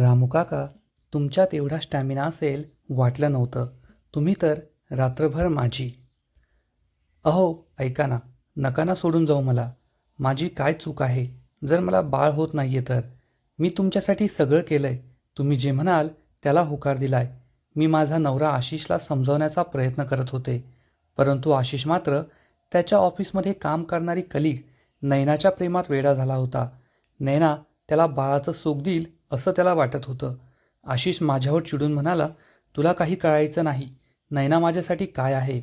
रामू काका तुमच्यात एवढा स्टॅमिना असेल वाटलं नव्हतं. तुम्ही तर रात्रभर माझी. अहो ऐका ना नका ना सोडून जाऊ मला. माझी काय चूक आहे? जर मला बाळ होत नाही आहे तर. मी तुमच्यासाठी सगळं केलं आहे तुम्ही जे म्हणाल त्याला होकार दिलाय. मी माझा नवरा आशिषला समजवण्याचा प्रयत्न करत होते. परंतु आशिष मात्र त्याच्या ऑफिसमध्ये काम करणारी कलिग नैनाच्या प्रेमात वेडा झाला होता. नैना त्याला बाळाचं सुख देईल असं त्याला वाटत होतं. आशिष माझ्यावर चिडून म्हणाला तुला काही कळायचं नाही. नैना माझ्यासाठी काय आहे?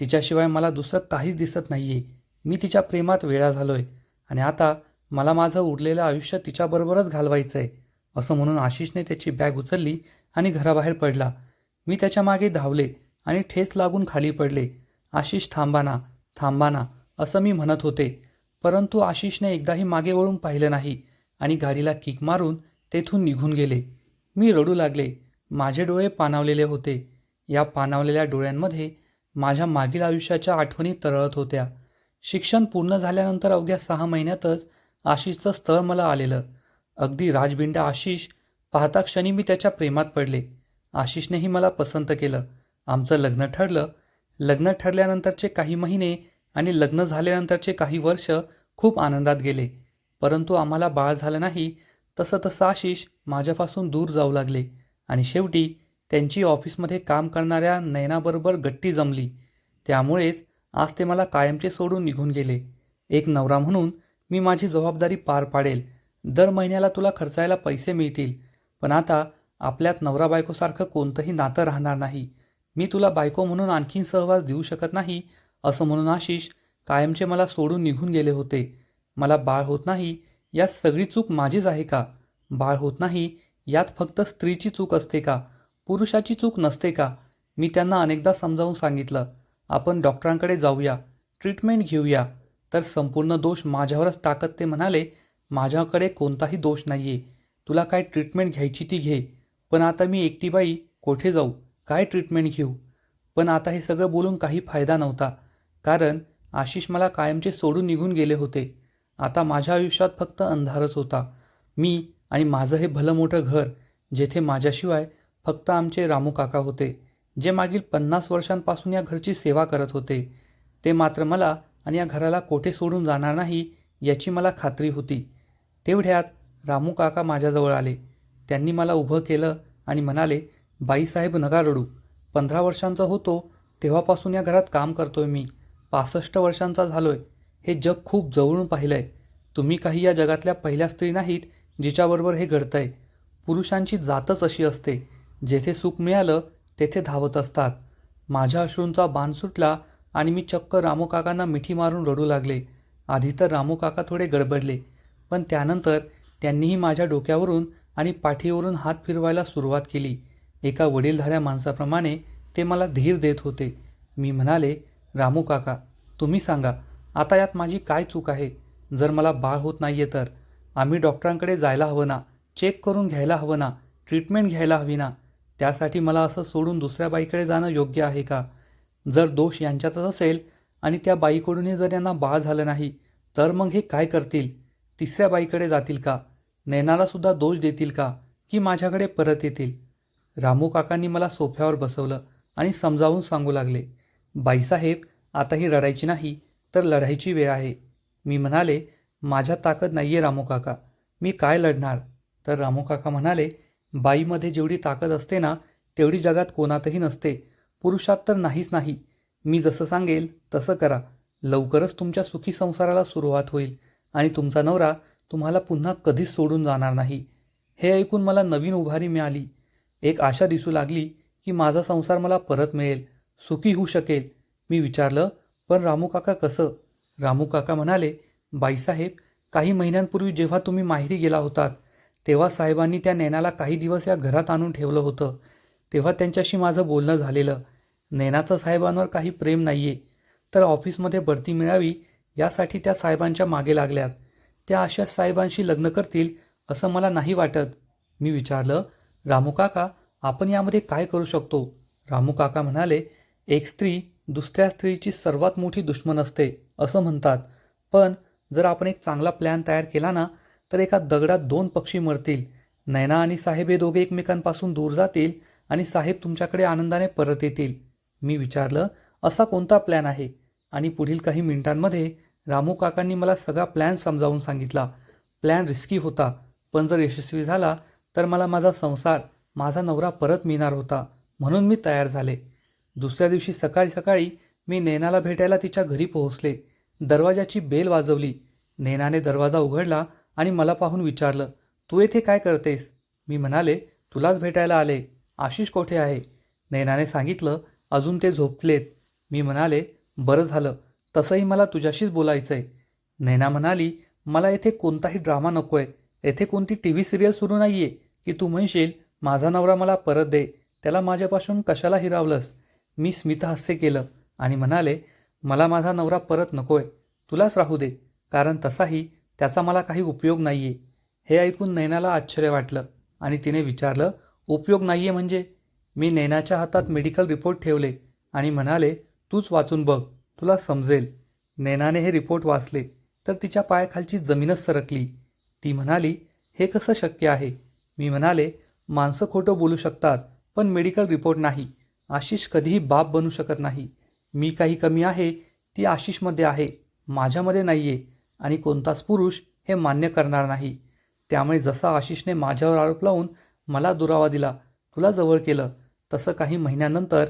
तिच्याशिवाय मला दुसरं काहीच दिसत नाही आहे मी तिच्या प्रेमात वेळा झालो आहे आणि आता मला माझं उरलेलं आयुष्य तिच्याबरोबरच घालवायचं आहे असं म्हणून आशिषने त्याची बॅग उचलली आणि घराबाहेर पडला. मी त्याच्यामागे धावले आणि ठेच लागून खाली पडले. आशिष थांबाना थांबाना असं मी म्हणत होते. परंतु आशिषने एकदाही मागे वळून पाहिलं नाही आणि गाडीला किक मारून तेथून निघून गेले. मी रडू लागले. माझे डोळे पाणावलेले होते. या पाणावलेल्या डोळ्यांमध्ये माझ्या मागील आयुष्याच्या आठवणी तरळत होत्या. शिक्षण पूर्ण झाल्यानंतर अवघ्या सहा महिन्यातच आशिषचं स्थळ मला आलेलं. अगदी राजबिंडा आशिष पाहता क्षणी मी त्याच्या प्रेमात पडले. आशिषनेही मला पसंत केलं. आमचं लग्न ठरलं. लग्न ठरल्यानंतरचे काही महिने आणि लग्न झाल्यानंतरचे काही वर्ष खूप आनंदात गेले. परंतु आम्हाला बाळ झालं नाही तसं तसं आशिष माझ्यापासून दूर जाऊ लागले आणि शेवटी त्यांची ऑफिसमध्ये काम करणाऱ्या नयनाबरोबर गट्टी जमली. त्यामुळेच आज ते मला कायमचे सोडून निघून गेले. एक नवरा म्हणून मी माझी जबाबदारी पार पाडेल. दर महिन्याला तुला खर्चायला पैसे मिळतील. पण आता आपल्यात नवरा बायकोसारखं कोणतंही नातं राहणार नाही. मी तुला बायको म्हणून आणखीन सहवास देऊ शकत नाही असं म्हणून आशिष कायमचे मला सोडून निघून गेले होते. मला बाळ होत नाही यात सगळी चूक माझीच आहे का? बाळ होत नाही यात फक्त स्त्रीची चूक असते का? पुरुषाची चूक नसते का? मी त्यांना अनेकदा समजावून सांगितलं आपण डॉक्टरांकडे जाऊया ट्रीटमेंट घेऊया. तर संपूर्ण दोष माझ्यावरच टाकत ते म्हणाले माझ्याकडे कोणताही दोष नाही आहे तुला काय ट्रीटमेंट घ्यायची ती घे. पण आता मी एकटी बाई कोठे जाऊ? काय ट्रीटमेंट घेऊ? पण आता हे सगळं बोलून काही फायदा नव्हता. कारण आशिष मला कायमचे सोडून निघून गेले होते. आता माझ्या आयुष्यात फक्त अंधारच होता. मी आणि माझं हे भलं मोठं घर जेथे माझ्याशिवाय फक्त आमचे रामू काका होते जे मागील पन्नास वर्षांपासून या घरची सेवा करत होते. ते मात्र मला आणि या घराला कोठे सोडून जाणार नाही याची मला खात्री होती. तेवढ्यात रामू काका माझ्याजवळ आले. त्यांनी मला उभं केलं आणि म्हणाले बाईसाहेब नका रडू. पंधरा वर्षांचा होतो तेव्हापासून या घरात काम करतोय मी. पासष्ट वर्षांचा झालोय. हे जग खूप जवळून पाहिलं आहे तुम्ही काही या जगातल्या पहिल्या स्त्री नाहीत जिच्याबरोबर हे घडतं आहे पुरुषांची जातच अशी असते. जेथे सुख मिळालं तेथे धावत असतात. माझ्या अश्रूंचा बाण सुटला आणि मी चक्क रामू काकांना मिठी मारून रडू लागले. आधी तर रामू काका थोडे गडबडले पण त्यानंतर त्यांनीही माझ्या डोक्यावरून आणि पाठीवरून हात फिरवायला सुरुवात केली. एका वडीलधाऱ्या माणसाप्रमाणे ते मला धीर देत होते. मी म्हणाले रामू काका तुम्ही सांगा आता यात माझी काय चूक आहे? जर मला बाळ होत नाही आहे तर? आम्ही डॉक्टरांकडे जायला हवं ना? चेक करून घ्यायला हवं ना? ट्रीटमेंट घ्यायला हवी ना? त्यासाठी मला असं सोडून दुसऱ्या बाईकडे जाणं योग्य आहे का? जर दोष यांच्यातच असेल आणि त्या बाईकडूनही जर यांना बाळ झालं नाही तर मग हे काय करतील? तिसऱ्या बाईकडे जातील का? नैनालासुद्धा दोष देतील का? की माझ्याकडे परत येतील? रामू काकांनी मला सोफ्यावर बसवलं आणि समजावून सांगू लागले. बाईसाहेब आता ही रडायची नाही. तर लढाईची वेळ आहे. मी म्हणाले माझ्या ताकद नाही आहे रामू काका. मी काय लढणार? तर रामू काका म्हणाले बाईमध्ये जेवढी ताकद असते ना तेवढी जगात कोणातही नसते. पुरुषात तर नाहीच नाही. मी जसं सांगेल तसं करा. लवकरच तुमच्या सुखी संसाराला सुरुवात होईल आणि तुमचा नवरा तुम्हाला पुन्हा कधीच सोडून जाणार नाही. हे ऐकून मला नवीन उभारी मिळाली. एक आशा दिसू लागली की माझा संसार मला परत मिळेल. सुखी होऊ शकेल. मी विचारलं पण रामू काका कसं? रामू काका म्हणाले बाईसाहेब काही महिन्यांपूर्वी जेव्हा तुम्ही माहेरी गेला होतात तेव्हा साहेबांनी त्या नैनाला काही दिवस या घरात आणून ठेवलं होतं. तेव्हा त्यांच्याशी माझं बोलणं झालेलं. नैनाचं साहेबांवर काही प्रेम नाही आहे तर ऑफिसमध्ये बढती मिळावी यासाठी त्या साहेबांच्या मागे लागल्यात. त्या अशा साहेबांशी लग्न करतील असं मला नाही वाटत. मी विचारलं रामू काका आपण यामध्ये काय करू शकतो? रामू काका म्हणाले एक स्त्री दुसऱ्या स्त्रीची सर्वात मोठी दुश्मन असते असं म्हणतात. पण जर आपण एक चांगला प्लॅन तयार केला ना तर एका दगडात दोन पक्षी मरतील. नैना आणि साहेब हे दोघे एकमेकांपासून दूर जातील आणि साहेब तुमच्याकडे आनंदाने परत येतील. मी विचारलं असा कोणता प्लॅन आहे? आणि पुढील काही मिनिटांमध्ये रामू काकांनी मला सगळा प्लॅन समजावून सांगितला. प्लॅन रिस्की होता पण जर यशस्वी झाला तर मला माझा संसार माझा नवरा परत मिळणार होता म्हणून मी तयार झाले. दुसऱ्या दिवशी सकाळी सकाळी मी नैनाला भेटायला तिच्या घरी पोहोचले. दरवाजाची बेल वाजवली. नैनाने दरवाजा उघडला आणि मला पाहून विचारलं तू येथे काय करतेस? मी म्हणाले तुलाच भेटायला आले. आशिष कोठे आहे? नैनाने सांगितलं अजून ते झोपलेत. मी म्हणाले बरं झालं. तसंही मला तुझ्याशीच बोलायचं आहे नैना म्हणाली मला येथे कोणताही ड्रामा नको आहे येथे कोणती टी व्ही सिरियल सुरू नाही आहे की तू म्हणशील माझा नवरा मला परत दे. त्याला माझ्यापासून कशाला हिरावलंस? मी स्मितहास्य केलं आणि म्हणाले मला माझा नवरा परत नको आहे तुलाच राहू दे. कारण तसाही त्याचा मला काही उपयोग नाही आहे हे ऐकून नैनाला आश्चर्य वाटलं आणि तिने विचारलं उपयोग नाही आहे म्हणजे? मी नैनाच्या हातात मेडिकल रिपोर्ट ठेवले आणि म्हणाले तूच वाचून बघ. तुला समजेल. नैनाने हे रिपोर्ट वाचले तर तिच्या पायाखालची जमीनच सरकली. ती म्हणाली हे कसं शक्य आहे? मी म्हणाले माणसं खोटं बोलू शकतात पण मेडिकल रिपोर्ट नाही. आशिष कधीही बाप बनू शकत नाही. मी काही कमी आहे ती आशिषमध्ये आहे माझ्यामध्ये नाही आहे आणि कोणताच पुरुष हे मान्य करणार नाही. त्यामुळे जसा आशिषने माझ्यावर आरोप लावून मला दुरावा दिला तुला जवळ केलं तसं काही महिन्यानंतर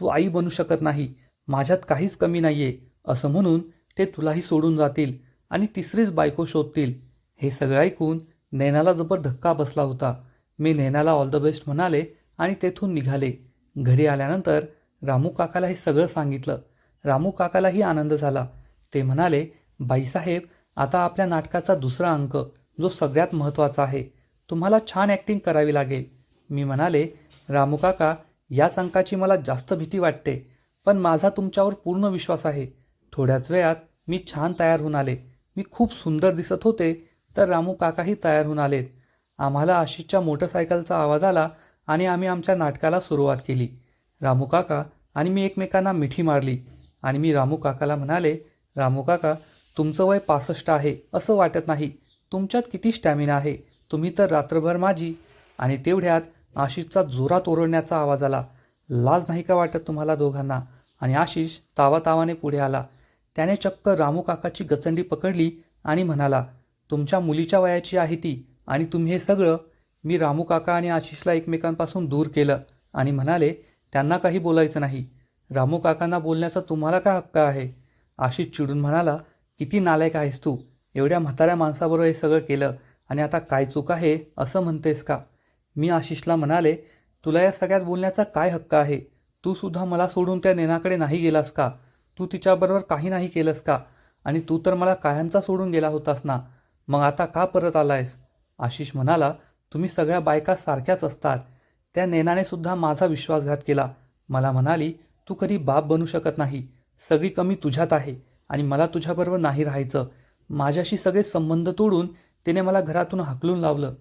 तू आई बनू शकत नाही माझ्यात काहीच कमी नाही आहे असं म्हणून ते तुलाही सोडून जातील आणि तिसरीच बायको शोधतील. हे सगळं ऐकून नैनाला जबर धक्का बसला होता. मी नैनाला ऑल द बेस्ट म्हणाले आणि तेथून निघाले. घरी आल्यानंतर रामू काकाला हे सगळं सांगितलं. रामू काकालाही आनंद झाला. ते म्हणाले बाईसाहेब आता आपल्या नाटकाचा दुसरा अंक जो सगळ्यात महत्त्वाचा आहे तुम्हाला छान ॲक्टिंग करावी लागेल. मी म्हणाले रामू काका याच अंकाची मला जास्त भीती वाटते पण माझा तुमच्यावर पूर्ण विश्वास आहे. थोड्याच वेळात मी छान तयार होऊन आले. मी खूप सुंदर दिसत होते तर रामू काकाही तयार होऊन आलेत. आम्हाला आशिषच्या मोटरसायकलचा आवाज आला आणि आम्ही आमच्या नाटकाला सुरुवात केली. रामू काका आणि मी एकमेकांना मिठी मारली. आणि मी रामू काकाला म्हणाले रामू काका तुमचं वय पासष्ट आहे असं वाटत नाही. तुमच्यात किती स्टॅमिना आहे? तुम्ही तर रात्रभर माझी आणि तेवढ्यात आशिषचा जोरात ओरडण्याचा आवाज आला. लाज नाही का वाटत तुम्हाला दोघांना? आणि आशिष तावातावाने पुढे आला. त्याने चक्क रामू काकाची गचंडी पकडली आणि म्हणाला तुमच्या मुलीच्या वयाची आहे ती आणि तुम्ही हे सगळं मी रामू काका आणि आशिषला एकमेकांपासून दूर केलं आणि म्हणाले त्यांना काही बोलायचं नाही. रामू काकांना बोलण्याचा तुम्हाला काय हक्क आहे? आशिष चिडून म्हणाला किती नालायक आहेस तू. एवढ्या म्हाताऱ्या माणसाबरोबर हे सगळं केलं आणि आता काय चूक आहे असं म्हणतेस का? मी आशिषला म्हणाले तुला या सगळ्यात बोलण्याचा काय हक्क आहे? तू सुद्धा मला सोडून त्या नेनाकडे नाही गेलास का? तू तिच्याबरोबर काही नाही केलंस का? आणि तू तर मला कायमचा सोडून गेला होतास ना. मग आता का परत आलायस? आशिष म्हणाला तुम्ही सगळ्या बायका सारख्याच असतात त्या नेनाने सुद्धा माझा विश्वासघात केला. मला म्हणाली तू कधी बाप बनू शकत नाही. सगळी कमी तुझ्यात आहे आणि मला तुझ्याबरोबर नाही राहायचं. माझ्याशी सगळे संबंध तोडून तिने मला घरातून हाकलून लावलं.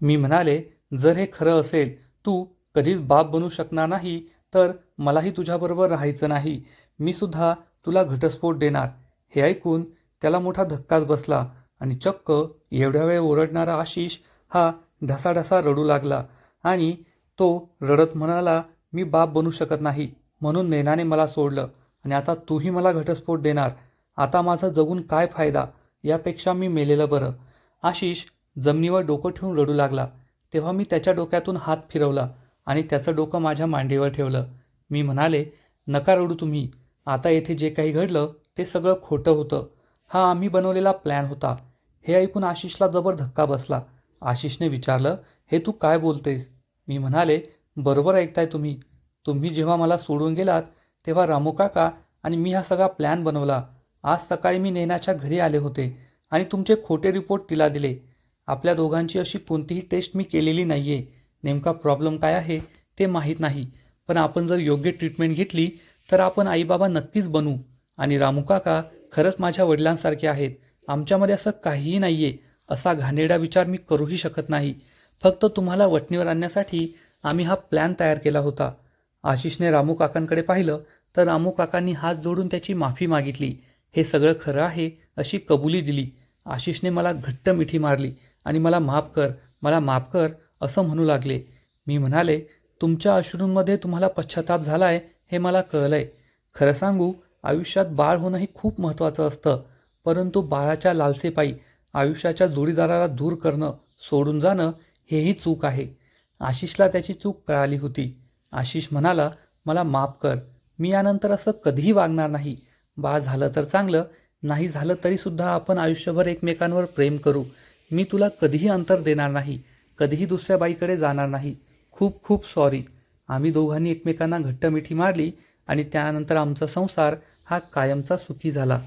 मी म्हणाले जर हे खरं असेल तू कधीच बाप बनू शकणार नाही तर मलाही तुझ्याबरोबर राहायचं नाही. मी सुद्धा तुला घटस्फोट देणार. हे ऐकून त्याला मोठा धक्काच बसला आणि चक्क एवढ्या वेळ ओरडणारा आशिष हा ढसाढसा रडू लागला आणि तो रडत म्हणाला मी बाप बनू शकत नाही. म्हणून नैनाने मला सोडलं आणि आता तूही मला घटस्फोट देणार. आता माझं जगून काय फायदा? यापेक्षा मी मेलेलं बरं. आशिष जमिनीवर डोकं ठेवून रडू लागला. तेव्हा मी त्याच्या डोक्यातून हात फिरवला आणि त्याचं डोकं माझ्या मांडीवर ठेवलं. मी म्हणाले नका रडू तुम्ही. आता येथे जे काही घडलं ते सगळं खोटं होतं. हा आम्ही बनवलेला प्लॅन होता. हे ऐकून आशिषला जबर धक्का बसला. आशिषने विचारलं हे तू काय बोलतेस? मी म्हणाले बरोबर ऐकताय तुम्ही. तुम्ही जेव्हा मला सोडून गेलात तेव्हा रामू काका आणि मी हा सगळा प्लॅन बनवला. आज सकाळी मी नैनाच्या घरी आले होते आणि तुमचे खोटे रिपोर्ट तिला दिले. आपल्या दोघांची अशी कोणतीही टेस्ट मी केलेली नाही आहे नेमका प्रॉब्लेम काय आहे ते माहीत नाही. पण आपण जर योग्य ट्रीटमेंट घेतली तर आपण आईबाबा नक्कीच बनू. आणि रामू काका खरंच माझ्या वडिलांसारखे आहेत. आमच्यामध्ये असं काहीही नाही आहे असा घाणेरडा विचार मी करूही शकत नाही. फक्त तुम्हाला वटणीवर आणण्यासाठी आम्ही हा प्लॅन तयार केला होता. आशिषने रामू काकांकडे पाहिलं तर रामू काकांनी हात जोडून त्याची माफी मागितली. हे सगळं खरं आहे अशी कबुली दिली. आशिषने मला घट्ट मिठी मारली आणि मला माफ कर मला माफ कर असं म्हणू लागले. मी म्हणाले तुमच्या अश्रूंमध्ये तुम्हाला पश्चाताप झाला आहे हे मला कळलं आहे खरं सांगू आयुष्यात बाळ होणं हे खूप महत्त्वाचं असतं. परंतु बाळाच्या लालसेपायी आयुष्याच्या जोडीदाराला दूर करणं सोडून जाणं हेही चूक आहे. आशिषला त्याची चूक कळाली होती. आशिष म्हणाला मला माफ कर. मी यानंतर असं कधीही वागणार नाही. बा झालं तर चांगलं. नाही झालं तरीसुद्धा आपण आयुष्यभर एकमेकांवर प्रेम करू. मी तुला कधीही अंतर देणार नाही. कधीही दुसऱ्या बाईकडे जाणार नाही. खूप खूप सॉरी आम्ही दोघांनी एकमेकांना घट्ट मिठी मारली आणि त्यानंतर आमचा संसार हा कायमचा सुखी झाला.